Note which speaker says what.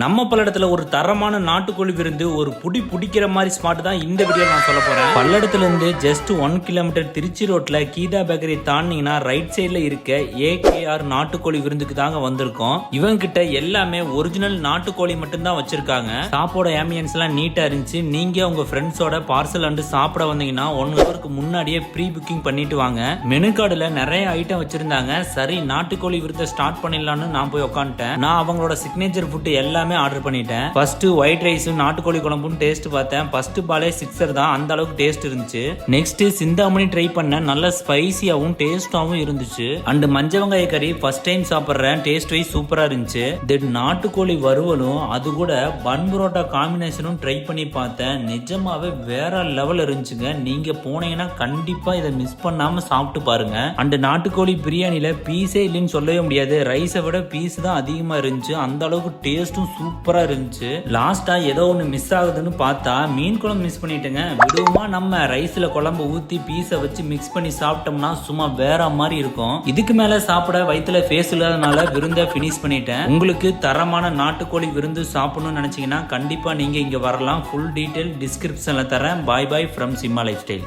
Speaker 1: நம்ம பல்லடத்துல ஒரு தரமான நாட்டுக்கோழி விருந்து ஒரு புடி பிடிக்கிற மாதிரி ஸ்மார்ட் தான் இந்த வீடியோ நான் சொல்ல போறேன். பல்லடத்துல இருந்து ஜஸ்ட் ஒன் கிலோமீட்டர் திருச்சி ரோட்ல கீதா பேக்கரி தாண்டிங்கன்னா ரைட் சைட்ல இருக்க ஏகேஆர் நாட்டுக்கோழி விருந்துக்கு தாங்க வந்திருக்கோம். இவங்க கிட்ட எல்லாமே ஒரிஜினல் நாட்டுக்கோழி மட்டும்தான் வச்சிருக்காங்க. சாப்போட ஆம்பியன்ஸ் எல்லாம் நீட்டா இருந்துச்சு. நீங்க உங்க ஃப்ரெண்ட்ஸோட பார்சல் அண்டு சாப்பிட வந்தீங்கன்னா ஒன் ஹவருக்கு முன்னாடியே ப்ரீ புக்கிங் பண்ணிட்டு வாங்க. மெனு கார்டுல நிறைய ஐட்டம் வச்சிருந்தாங்க. சரி நாட்டுக்கோழி விருந்தை ஸ்டார்ட் பண்ணிடலாம்னு நான் போய் உட்காந்துட்டேன் நான் அவங்களோட சிக்னேச்சர் ஃபுட் எல்லாமே ஆர்டர் பண்ணிட்டேன். ஃபர்ஸ்ட் ஒயிட் ரைஸும் நாட்டுக்கோழி குழம்பும் டேஸ்ட் பார்த்தேன். ஃபர்ஸ்ட் பாலே சிக்ஸர் தான். அந்த அளவுக்கு டேஸ்ட் இருந்துச்சு. நெக்ஸ்ட் சிந்தாமணி ட்ரை பண்ண நல்ல ஸ்பைசியாவும் டேஸ்டாவும் இருந்துச்சு. அண்ட் மஞ்ச வெங்காய கறி ஃபர்ஸ்ட் டைம் சாப்பிட்றேன். டேஸ்ட் வைஸ் சூப்பரா இருந்துச்சு. தென் நாட்டுக்கோழி வறுவலும் அது கூட பன் புரோட்டா காம்பினேஷனும் ட்ரை பண்ணி பார்த்தேன். நிஜமாவே வேற லெவல் இருந்துச்சுங்க. நீங்க போனீங்கன்னா கண்டிப்பா இதை மிஸ் பண்ணாம சாப்பிட்டு பாருங்க. அண்ட் நாட்டுக்கோழி பிரியாணியில பீஸே இல்லைன்னு சொல்லவே முடியாது. ரைஸை விட பீஸ் தான் அதிகமா இருந்துச்சு. அந்த அளவுக்கு டேஸ்டும் சூப்பராக இருந்துச்சு. லாஸ்ட்டாக ஏதோ ஒன்று மிஸ் ஆகுதுன்னு பார்த்தா மீன் குழம்பு மிஸ் பண்ணிட்டேங்க. விடுவோமா நம்ம ரைஸில் குழம்பு ஊற்றி பீஸை வச்சு மிக்ஸ் பண்ணி சாப்பிட்டோம்னா சும்மா வேற மாதிரி இருக்கும். இதுக்கு மேலே சாப்பிட வயிற்றுல ஃபேஸ் இல்லாதனால விருந்தை ஃபினிஷ் பண்ணிட்டேன். உங்களுக்கு தரமான நாட்டுக்கோழி விருந்து சாப்பிடணும்னு நினச்சிங்கன்னா கண்டிப்பாக நீங்கள் இங்கே வரலாம். ஃபுல் டீட்டெயில் டிஸ்கிரிப்ஷனில் தரேன். Bye bye from Simma lifestyle